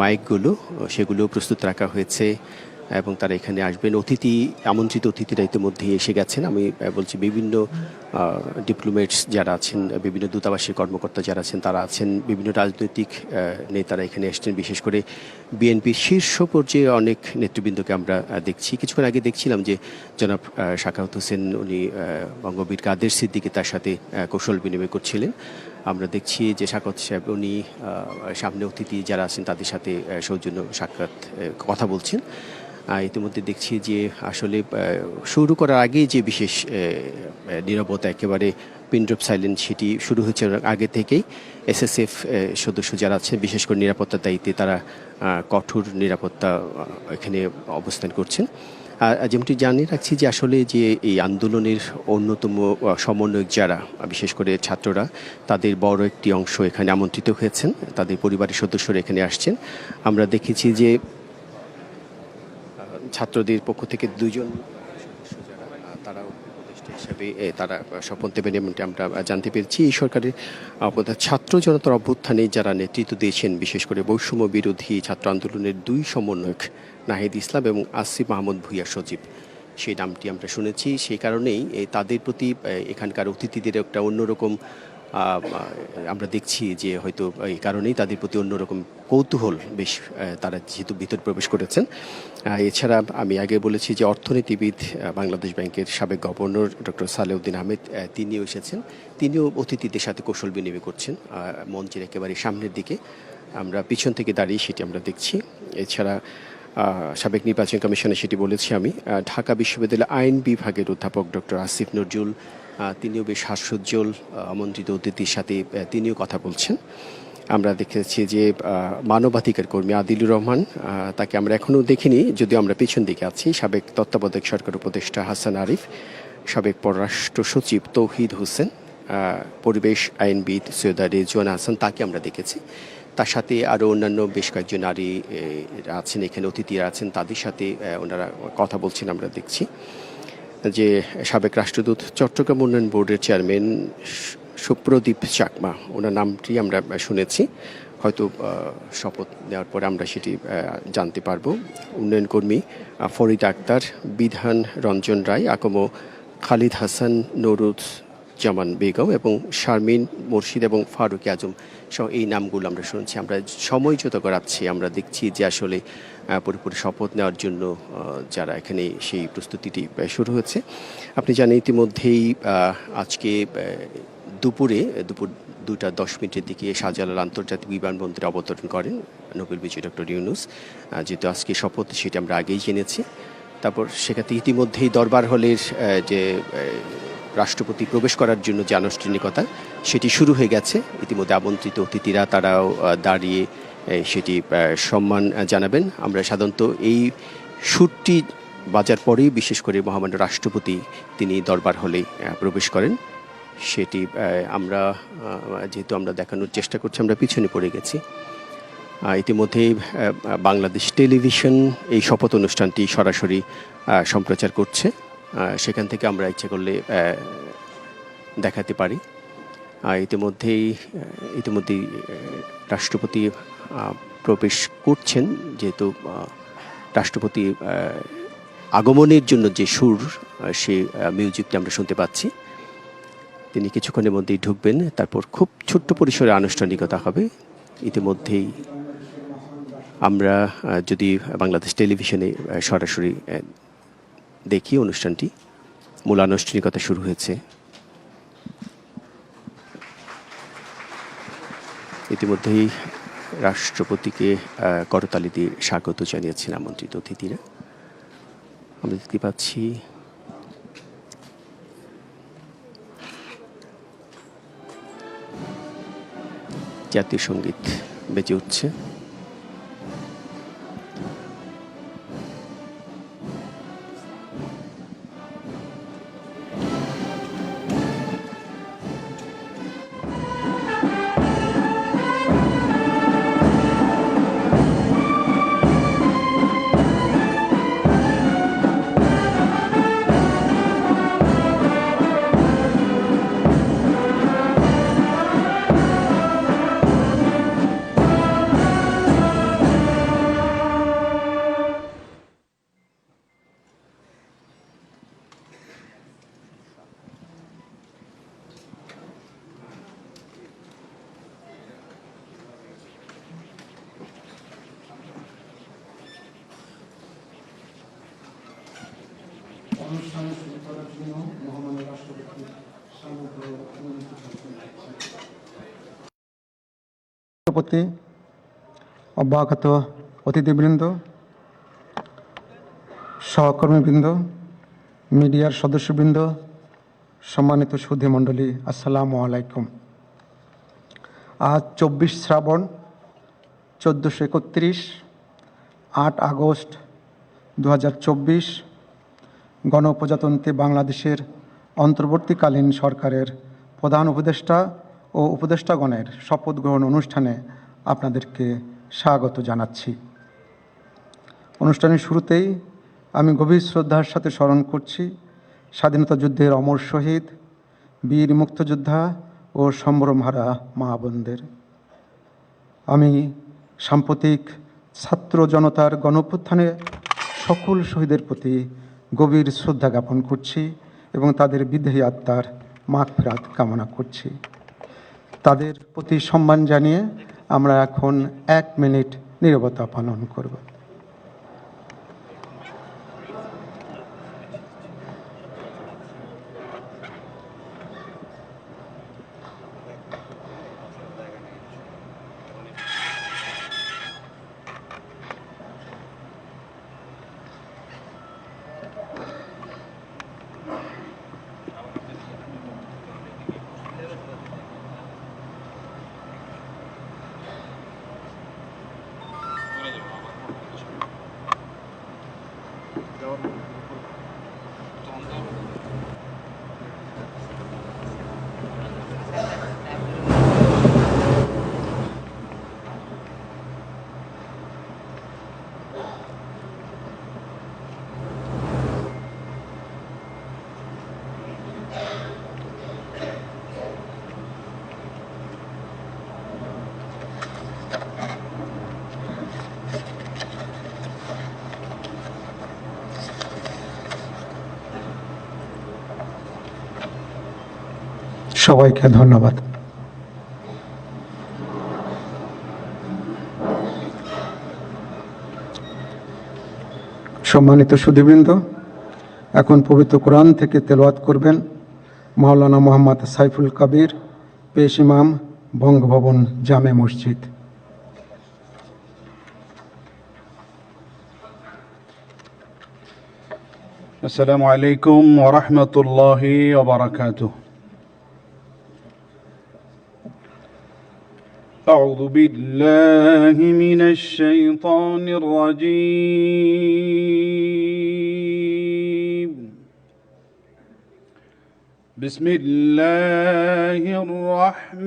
মাইকগুলো, সেগুলো প্রস্তুত রাখা হয়েছে এবং তারা এখানে আসবেন। অতিথি, আমন্ত্রিত অতিথিরা ইতিমধ্যেই এসে গেছেন। আমি বলছি বিভিন্ন ডিপ্লোমেটস যারা আছেন, বিভিন্ন দূতাবাসের কর্মকর্তা যারা আছেন, তারা আছেন, বিভিন্ন রাজনৈতিক নেতারা এখানে এসছেন। বিশেষ করে বিএনপির শীর্ষ পর্যায়ে অনেক নেতৃবৃন্দকে আমরা দেখছি। কিছুক্ষণ আগে দেখছিলাম যে জনাব শাখাউত হোসেন উনি বঙ্গবীর কাদের সিদ্দিকে তার সাথে কৌশল বিনিময় করছিলেন। আমরা দেখছি যে সাকত সাহেব উনি সামনে অতিথি যারা আছেন তাদের সাথে সৌজন্য সাক্ষাৎ কথা বলছেন। ইতিমধ্যে দেখছি যে আসলে শুরু করার আগেই যে বিশেষ আহ, একেবারে পিনড্রপ সাইলেন্ট সেটি শুরু হয়েছে আগে থেকেই। এসএসএফ সদস্য যারা আছেন বিশেষ করে নিরাপত্তার দায়িত্বে তারা কঠোর নিরাপত্তা এখানে অবস্থান করছেন। যেমনটি জানিয়ে রাখছি যে আসলে যে এই আন্দোলনের অন্যতম সমন্বয়ক যারা বিশেষ করে ছাত্ররা, তাদের বড় একটি অংশ এখানে আমন্ত্রিত হয়েছেন, তাদের পরিবারের সদস্যরা এখানে আসছেন। আমরা দেখেছি যে ছাত্রদের পক্ষ থেকে দুজন হিসাবে তারা শপথ দেবেন এমনটি আমরা জানতে পেরেছি। এই সরকারের ছাত্র জনতার অভ্যুত্থানে যারা নেতৃত্ব দিয়েছেন, বিশেষ করে বৈষম্য বিরোধী ছাত্র আন্দোলনের দুই সমন্বয়ক নাহিদ ইসলাম এবং আসিফ মাহমুদ ভুইয়া সজীব। সেই নামটি আমরা শুনেছি, সেই কারণেই তাদের প্রতি এখানকার অতিথিদের একটা অন্যরকম আমরা দেখছি যে হয়তো এই কারণেই তাদের প্রতি অন্যরকম কৌতূহল বেশ তারা যেহেতু ভিতর প্রবেশ করেছেন। এছাড়া আমি আগে বলেছি যে অর্থনীতিবিদ বাংলাদেশ ব্যাংকের সাবেক গভর্নর ডক্টর সালেউদ্দিন আহমেদ তিনিও এসেছেন। তিনিও অতিথিদের সাথে কৌশল বিনিময় করছেন মঞ্চের একেবারে সামনের দিকে। আমরা পিছন থেকে দাঁড়িয়ে সেটি আমরা দেখছি। এছাড়া সাবেক নির্বাচন কমিশনে সেটি বলেছি আমি। ঢাকা বিশ্ববিদ্যালয় আইন বিভাগের অধ্যাপক ডক্টর আসিফ নজরুল তিনিও বেশ হাস্যোজ্জ্বল আমন্ত্রিত অতিথির সাথে তিনিও কথা বলছেন। আমরা দেখেছি যে মানবাধিকার কর্মী আদিলুর রহমান তাকে আমরা এখনও দেখিনি, যদিও আমরা পেছন দিকে আছি। সাবেক তত্ত্বাবধায়ক সরকার উপদেষ্টা হাসান আরিফ, সাবেক পররাষ্ট্র সচিব তৌহিদ হোসেন পরিবেশ আইনবিদ সৈয়দা রেজওয়ান হাসান, তাকে আমরা দেখেছি। তার সাথে আরও অন্যান্য বেশ কয়েকজন নারী আছেন, এখানে অতিথিরা আছেন, তাদের সাথে ওনারা কথা বলছেন, আমরা দেখছি। যে সাবেক রাষ্ট্রদূত চট্টগ্রাম উন্নয়ন বোর্ডের চেয়ারম্যান সুপ্রদীপ চাকমা, ওনার নামটি আমরা শুনেছি। হয়তো শপথ নেওয়ার পরে আমরা সেটি জানতে পারব। উন্নয়ন কর্মী ফরিদ আক্তার, বিধান রঞ্জন রায়, আকমো খালিদ হাসান, নরুদ জামান বেগম এবং শারমিন মুর্শিদ এবং ফারুক আজম এই নামগুলো আমরা শুনছি, আমরা সময় যত করাচ্ছি, আমরা দেখছি যে আসলে পুরোপুরি শপথ নেওয়ার জন্য যারা এখানে সেই প্রস্তুতিটি শুরু হয়েছে। আপনি জানেন ইতিমধ্যেই আজকে দুপুরে, দুপুর দুটা দশ মিনিটের দিকে শাহজালাল আন্তর্জাতিক বিমানবন্দরে অবতরণ করেন নোবেল বিজয়ী ডক্টর ইউনুস। যেহেতু আজকে শপথ, সেটা আমরা আগেই জেনেছি। তারপর সেখানে ইতিমধ্যেই দরবার হলের যে রাষ্ট্রপতি প্রবেশ করার জন্য যে আনুষ্ঠানিকতা সেটি শুরু হয়ে গেছে। ইতিমধ্যে আমন্ত্রিত অতিথিরা তারাও দাঁড়িয়ে সেটি সম্মান জানাবেন। আমরা সাধারণত এই সুরটি বাজার পরেই বিশেষ করে মহামান্য রাষ্ট্রপতি তিনি দরবার হলে প্রবেশ করেন। সেটি আমরা যেহেতু আমরা দেখানোর চেষ্টা করছি আমরা পিছনে পড়ে গেছি। আহ, ইতিমধ্যেই বাংলাদেশ টেলিভিশন এই শপথ অনুষ্ঠানটি সরাসরি সম্প্রচার করছে। সেখান থেকে আমরা ইচ্ছে করলে দেখাতে পারি। ইতিমধ্যেই ইতিমধ্যেই রাষ্ট্রপতি প্রবেশ করছেন, যেহেতু রাষ্ট্রপতি আগমনের জন্য যে সুর সে মিউজিকটা আমরা শুনতে পাচ্ছি, তিনি কিছুক্ষণের মধ্যেই ঢুকবেন, তারপর খুব ছোট্ট পরিসরে আনুষ্ঠানিকতা হবে। ইতিমধ্যেই আমরা যদি বাংলাদেশ টেলিভিশনে সরাসরি দেখি অনুষ্ঠানটি মূল আনুষ্ঠানিকতা শুরু হয়েছে। ইতিমধ্যেই রাষ্ট্রপতিকে করতালি দিয়ে স্বাগত জানিয়েছেন আমন্ত্রিত অতিথিরা। আমরা দেখতে পাচ্ছি জাতীয় সংগীত বেজে উঠছে। রাষ্ট্রপতি অব্যাহত অতিথিবৃন্দ, সহকর্মীবৃন্দ, মিডিয়ার সদস্যবৃন্দ, সম্মানিত সুধী মণ্ডলী, আসসালামু আলাইকুম। আজ চব্বিশ শ্রাবণ, চোদ্দোশো একত্রিশ, আট আগস্ট দু হাজার চব্বিশ, গণপ্রজাতন্ত্রী বাংলাদেশের অন্তর্বর্তীকালীন সরকারের প্রধান উপদেষ্টা ও উপদেষ্টাগণের শপথ গ্রহণ অনুষ্ঠানে আপনাদেরকে স্বাগত জানাচ্ছি। অনুষ্ঠানের শুরুতেই আমি গভীর শ্রদ্ধার সাথে স্মরণ করছি স্বাধীনতা যুদ্ধের অমর শহীদ, বীর মুক্তযোদ্ধা ও সম্ভ্রমহারা মা বোনদের। আমি সাম্প্রতিক ছাত্র জনতার গণঅভ্যুত্থানে সকল শহীদের প্রতি গভীর শ্রদ্ধা জ্ঞাপন করছি এবং তাদের বিদেহী আত্মার মাগফিরাত কামনা করছি। তাদের প্রতি সম্মান জানিয়ে আমরা এখন এক মিনিট নীরবতা পালন করব। সবাইকে ধন্যবাদ সম্মানিত সুধীবৃন্দ এখন পবিত্র কোরআন থেকে তেলাওয়াত করবেন মাওলানা মোহাম্মদ সাইফুল কবির পেশ ইমাম বঙ্গভবন জামে মসজিদ السلام عليكم ورحمة الله وبركاته. أعوذ بالله من الشيطان الرجيم. بسم الله الرحمن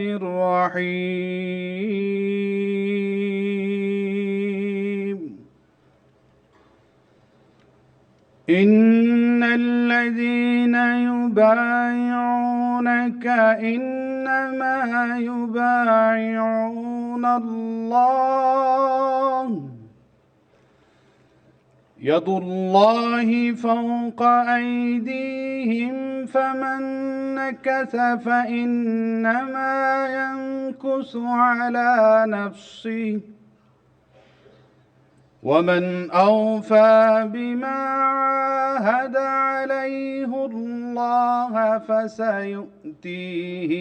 الرحيم. إن الذين يبايعونك إنما يبايعون الله. يد الله فوق أيديهم فمن نكث فإنما ينكث على نفسه. ومن أوفى بما عاهد عليه الله فسيؤتيه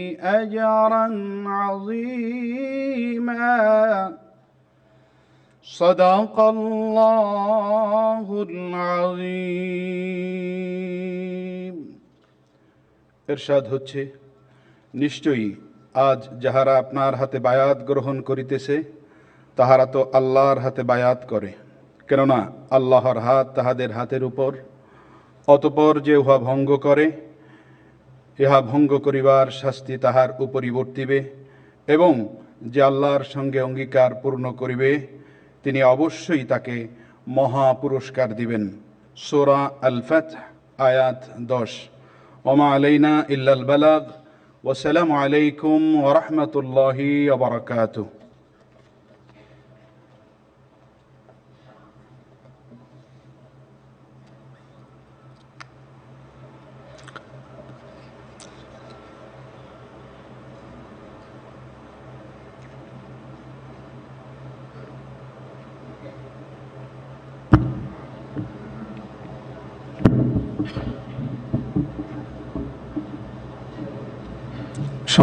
أجرا عظيما صدق الله العظيم এরশাদ হচ্ছে নিশ্চয়ই আজ যাহারা আপনার হাতে বায়াত গ্রহণ করিতেছে তাহারা তো আল্লাহর হাতে বায়াত করে, কেননা আল্লাহর হাত তাহাদের হাতের উপর। অতপর যে উহা ভঙ্গ করে, ইহা ভঙ্গ করিবার শাস্তি তাহার উপরই বর্তিবে, এবং যে আল্লাহর সঙ্গে অঙ্গীকার পূর্ণ করিবে, তিনি অবশ্যই তাকে মহা পুরস্কার দিবেন। সোরা আল ফাত আয়াত দশ। ওমা আলাইনা ইল্লাল বালাগ ওসালামু আলাইকুম ওরহমতুল্লাহি ওবরাকাতুহ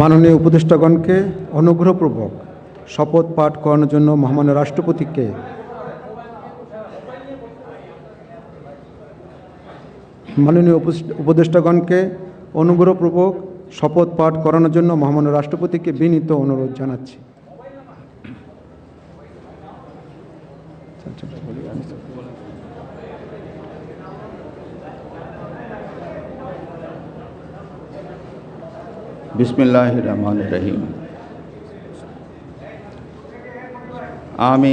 মাননীয় উপদেষ্টাগণকে অনুগ্রহপূর্বক শপথ পাঠ করানোর জন্য মহামান্য রাষ্ট্রপতিকে মাননীয় উপদেষ্টাগণকে অনুগ্রহপূর্বক শপথ পাঠ করানোর জন্য মহামান্য রাষ্ট্রপতিকে বিনীত অনুরোধ জানাচ্ছি। বিসমিল্লাহ রহমান রহিম। আমি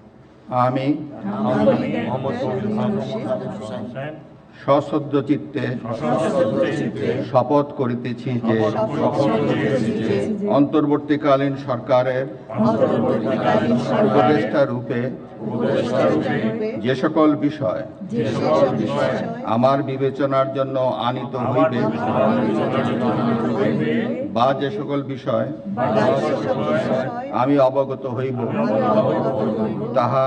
আমি সশ্রদ্ধ চিত্তে শপথ করিতেছি যে অন্তর্বর্তীকালীন সরকারের উপদেষ্টা রূপে যে সকল বিষয় আমার বিবেচনার জন্য আনিত হইবে বা যে সকল বিষয় আমি অবগত হইব, তাহা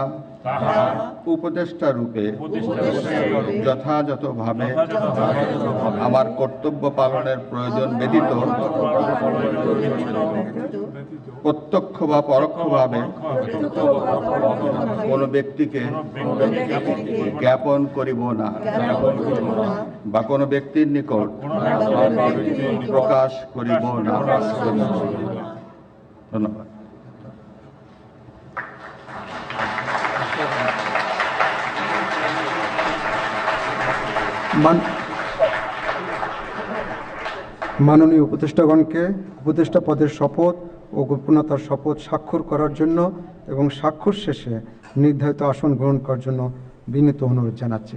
উপদেষ্টা রূপে যথাযথভাবে আমার কর্তব্য পালনের প্রয়োজন ব্যতীত প্রত্যক্ষ বা পরোক্ষভাবে কোন ব্যক্তিকে জ্ঞাপন করিব না বা কোন ব্যক্তির নিকট প্রকাশ করিব না। ধন্যবাদ। মাননীয় উপদেষ্টাগণকে উপদেষ্টা পদের শপথ ও গোপনতার শপথ স্বাক্ষর করার জন্য এবং স্বাক্ষর শেষে নির্ধারিত আসন গ্রহণ করার জন্য বিনীত অনুরোধ জানাচ্ছি।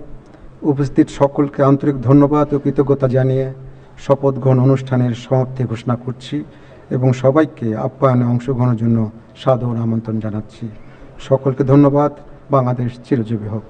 উপস্থিত সকলকে আন্তরিক ধন্যবাদ ও কৃতজ্ঞতা জানিয়ে শপথ গ্রহণ অনুষ্ঠানের সমাপ্তি ঘোষণা করছি এবং সবাইকে আপ্যায়নে অংশগ্রহণের জন্য সাদর আমন্ত্রণ জানাচ্ছি। সকলকে ধন্যবাদ। বাংলাদেশ চিরজীবী হোক।